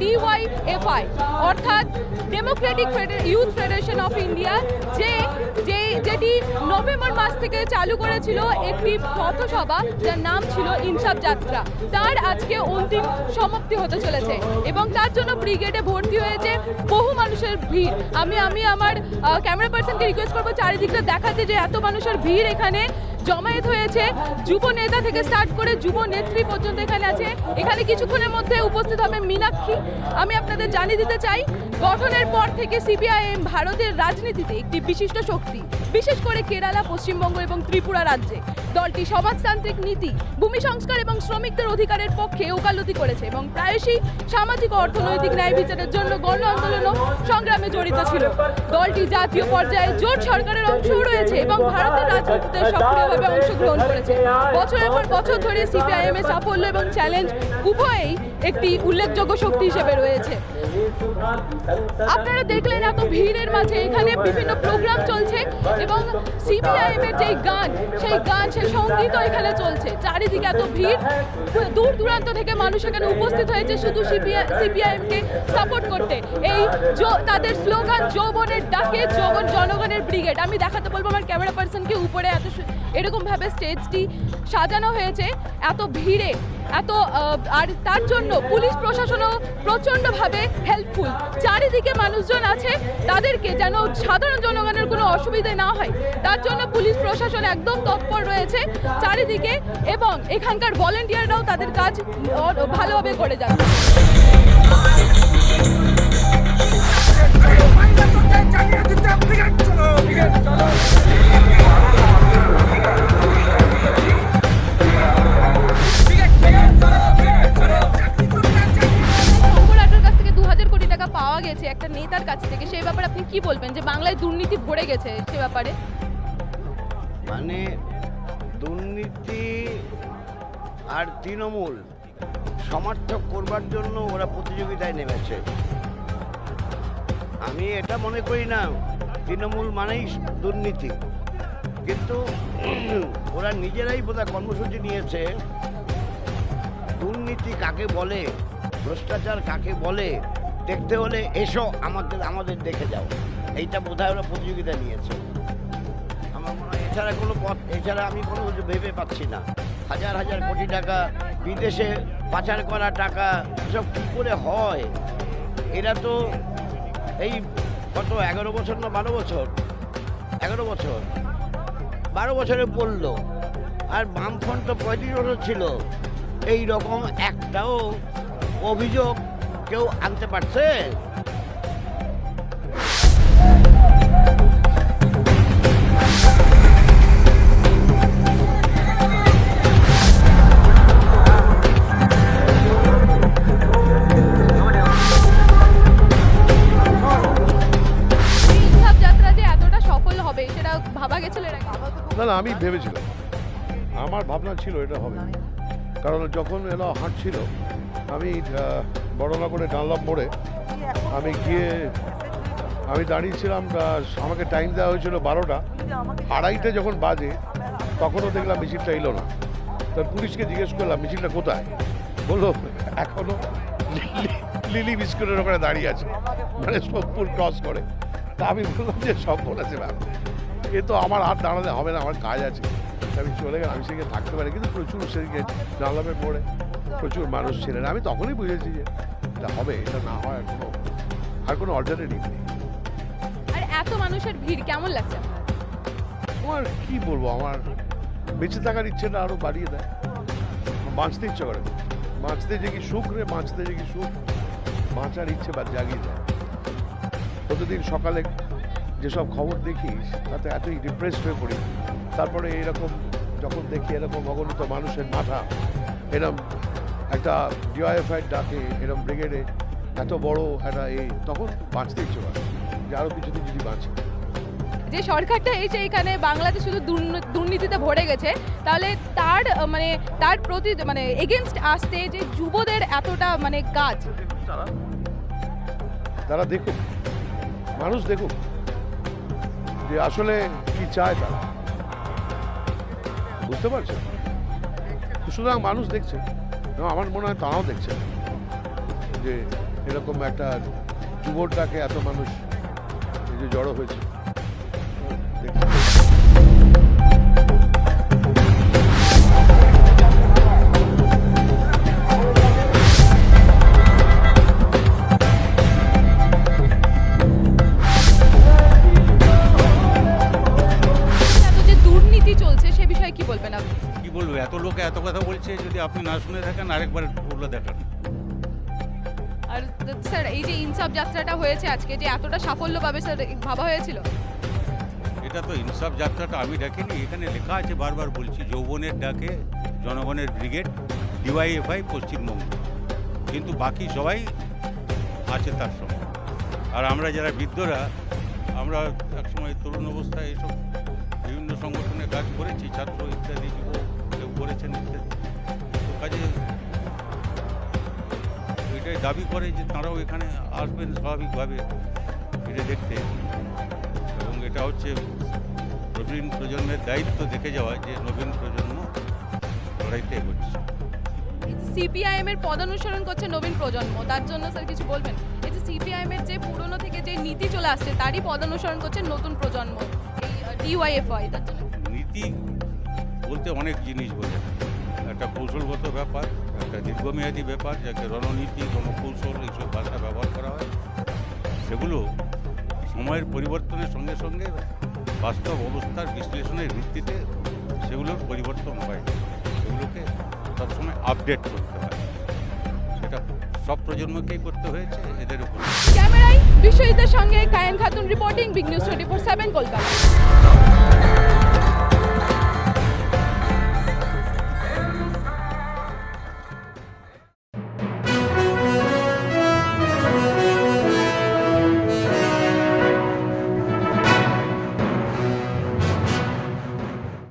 DYFI অর্থাৎ democratic youth federation of India যে যে, যেটি নভেম্বর মাস থেকে চালু করেছিল একটি পথসভা যার নাম ছিল ইনসাফ যাত্রা। তার আজকে অন্তিম সমাপ্তি হতে চলেছে এবং তার জন্য ব্রিগেডে ভর্তি হয়েছে বহু মানুষের ভিড়। আমি আমি আমার ক্যামেরা পার্সনকে রিকোয়েস্ট করব চারিদিকটা দেখাতে যে এত মানুষের ভিড় এখানে। জমায়েত হয়েছে। যুব নেতা থেকে স্টার্ট করে যুব নেত্রী পর্যন্ত এখানে আছে। এখানে কিছুক্ষণের মধ্যে উপস্থিত হবে মীনাক্ষী। আমি আপনাদের জানিয়ে দিতে চাই গঠনের পর থেকে সিপিআইএম ভারতের রাজনীতিতে একটি বিশিষ্ট শক্তি, বিশেষ করে কেরালা, পশ্চিমবঙ্গ এবং ত্রিপুরা রাজ্যে। দলটি সমাজতান্ত্রিক নীতি, ভূমি সংস্কার এবং শ্রমিকদের অধিকারের পক্ষে ওকালতি করেছে এবং প্রায়শই সামাজিক অর্থনৈতিক ন্যায় বিচারের জন্য গণ আন্দোলন সংগ্রামে জড়িত ছিল। দলটি জাতীয় পর্যায়ে জোট সরকারের অংশও রয়েছে এবং ভারতের রাজনীতিতে সক্রিয়ভাবে অংশগ্রহণ করেছে। বছরের পর বছর ধরে সিপিআইএম এর সাফল্য এবং চ্যালেঞ্জ উভয়েই একটি উল্লেখযোগ্য শক্তি হিসেবে রয়েছে। আপনারা দেখলেন এত ভিড়ের মাঝে এখানে বিভিন্ন প্রোগ্রাম চলছে এবং সিপিআইএম এর যেই গান, সেই গান, সেই সঙ্গীতও এখানে চলছে। চারিদিকে এত ভিড়। দূর দূরান্ত থেকে মানুষ এখানে উপস্থিত হয়েছে শুধু সিপিআইএম কে সাপোর্ট করতে। এই তাদের স্লোগান, যৌবনের ডাকে যৌবন জনগণের ব্রিগেড আমি দেখাতে বলব আমার ক্যামেরা পার্সনকে উপরে এত এরকমভাবে স্টেজটি সাজানো হয়েছে। এত ভিড়ে এত আর তার জন্য পুলিশ প্রশাসনও প্রচণ্ডভাবে হেল্পফুল চারিদিকে মানুষজন আছে, তাদেরকে যেন সাধারণ জনগণের কোনো অসুবিধে না হয়। তার জন্য পুলিশ প্রশাসন একদম তৎপর রয়েছে চারিদিকে এবং এখানকার ভলেন্টিয়াররাও তাদের কাজ ভালোভাবে করে যাচ্ছে। একটা নেতার কাছ থেকে, সেই ব্যাপারে আপনি কি বলবেন? যে বাংলায় দুর্নীতি ভরে গেছে সে ব্যাপারে? মানে দুর্নীতি আর তৃণমূল সমর্থক করবার জন্য ওরা প্রতিযোগিতায় নেমেছে। আমি এটা মনে করি না, তৃণমূল মানেই দুর্নীতি। কিন্তু ওরা নিজেরাই বোধহয় কর্মসূচি নিয়েছে। দুর্নীতি কাকে বলে, ভ্রষ্টাচার কাকে বলে দেখতে হলে এসো আমাদের আমাদের দেখে যাও। এইটা বোধহয় ওরা প্রতিযোগিতা নিয়েছে। আমার মনে হয় এছাড়া কোনো পথ, এছাড়া আমি কোনো ভেবে পাচ্ছি না। হাজার হাজার কোটি টাকা, বিদেশে পাচার করা টাকা, এসব কী করে হয়? এরা তো এই কত, এগারো বছর না বারো বছর? এগারো বছর। বারো বছরে পড়ল। আর বামফ্রন্ট তো পঁয়ত্রিশ বছর ছিল। এই রকম একটাও অভিযোগ কেউ আনতে পারছে? এই ইনসাফ যে এতটা সফল হবে সেটা ভাবা গেছিল এর আগে? না না আমি ভেবেছিলাম। আমার ভাবনা ছিল এটা হবে। কারণ যখন এরা হাঁটছিল আমি বড়নগরে ডানলপ মোড়ে আমি গিয়ে আমি দাঁড়িয়েছিলাম আমাকে টাইম দেওয়া হয়েছিল বারোটা। আড়াইটে যখন বাজে, তখনও দেখলাম মিছিলটা এলো না। তার পুলিশকে জিজ্ঞেস করলাম, মিছিলটা কোথায়? বলল, এখনও লিলি- বিস্কুটের ওখানে দাঁড়িয়ে আছে মানে সোদপুর ক্রস করে। তা আমি বললাম যে সব আছে ম্যাম এ তো আমার আর দাঁড়াতে হবে না, আমার কাজ আছে। আমি চলে গেলাম, আমি সেখানে থাকতে পারি কিন্তু প্রচুর সেদিকে জানলামে পড়ে। প্রচুর মানুষ ছিলেন। আমি তখনই বুঝেছি যে এটা হবে এটা না হয় আর কোনো আর কোনো অল্টারনেটিভ নেই। আর এত মানুষের ভিড় কেমন লাগছে আমার কি বলব আমার বেঁচে থাকার ইচ্ছেটা আরও বাড়িয়ে দেয়। বাঁচতে ইচ্ছে করে। বাঁচতে যে কি সুখ রে বাঁচতে যে কি সুখ। বাঁচার ইচ্ছে বা জাগিয়ে দেয়। প্রতিদিন সকালে যেসব খবর দেখিস তাতে এতই ডিপ্রেসড হয়ে পড়ি। তারপরে এরকম যখন দেখি এরকম অগণিত মানুষের মাথা এরম একটা ডিওয়াইফাইড ডাকে এরম ব্রিগেডে এত বড় একটা এই তখন বাঁচতে ইচ্ছে করে। যে আরও কিছুদিন যদি বাঁচি। যে সরকারটা এসে এখানে বাংলাতে শুধু দুর্ন- দুর্নীতিতে ভরে গেছে তাহলে তার মানে তার প্রতি মানে এগেনস্ট আসতে যে যুবদের এতটা মানে কাজ। তারা তারা দেখুক। মানুষ দেখুক। যে আসলে কি চায় তারা। বুঝতে পারছে সুতরাং মানুষ দেখছে। এবং আমার মনে হয় তারাও দেখছে যে এরকম একটা যুবটাকে এত মানুষ যে জড়ো হয়েছে। দেখতে যদি আপনি না শুনে থাকেন আরেকবার বলে দেখান। আর স্যার এই যে ইনসাফ যাত্রাটা হয়েছে আজকে যে এতটা সাফল্য পাবে স্যার ভাবা হয়েছিল? এটা তো ইনসাফ যাত্রাটা আমি ডাকিনি এখানে লেখা আছে বারবার বলছি যৌবনের ডাকে জনগণের ব্রিগেড ডিওয়াইএফআই পশ্চিমবঙ্গ। কিন্তু বাকি সবাই আছে তার সঙ্গে। আর আমরা যারা বৃদ্ধরা আমরা একসময় তরুণ অবস্থায় এসব বিভিন্ন সংগঠনে কাজ করেছি ছাত্র ইত্যাদি যুব কেউ করেছেন ইত্যাদি। কাজে এটাই দাবি করে যে তাঁরাও এখানে আসবেন স্বাভাবিকভাবে এটা দেখতে। এবং এটা হচ্ছে নবীন প্রজন্মের দায়িত্ব দেখে যাওয়া যে নবীন প্রজন্ম লড়াইতে এগোচ্ছে। সিপিআইএম এর পদানুসরণ করছে নবীন প্রজন্ম তার জন্য স্যার কিছু বলবেন? এই যে সিপিআইএম এর যে পুরনো থেকে যে নীতি চলে আসছে তারই পদানুসরণ করছে নতুন প্রজন্ম এই ডিওয়াইএফআই তার জন্য। নীতি বলতে অনেক জিনিস বোঝায়। একটা কৌশলগত ব্যাপার, একটা দীর্ঘমেয়াদী ব্যাপার যাকে রণনীতি, রণকৌশল এইসব ভাষা ব্যবহার করা হয়। সেগুলো সময়ের পরিবর্তনের সঙ্গে সঙ্গে বাস্তব অবস্থার বিশ্লেষণের ভিত্তিতে সেগুলোর পরিবর্তন হয়। সেগুলোকে সবসময় আপডেট করতে হয়। সেটা সব প্রজন্মকেই করতে হয়েছে, এদের উপর। ক্যামেরায় বিশ্বজিতের সঙ্গে Kayen Khatun reporting big news twenty four seven Kolkata.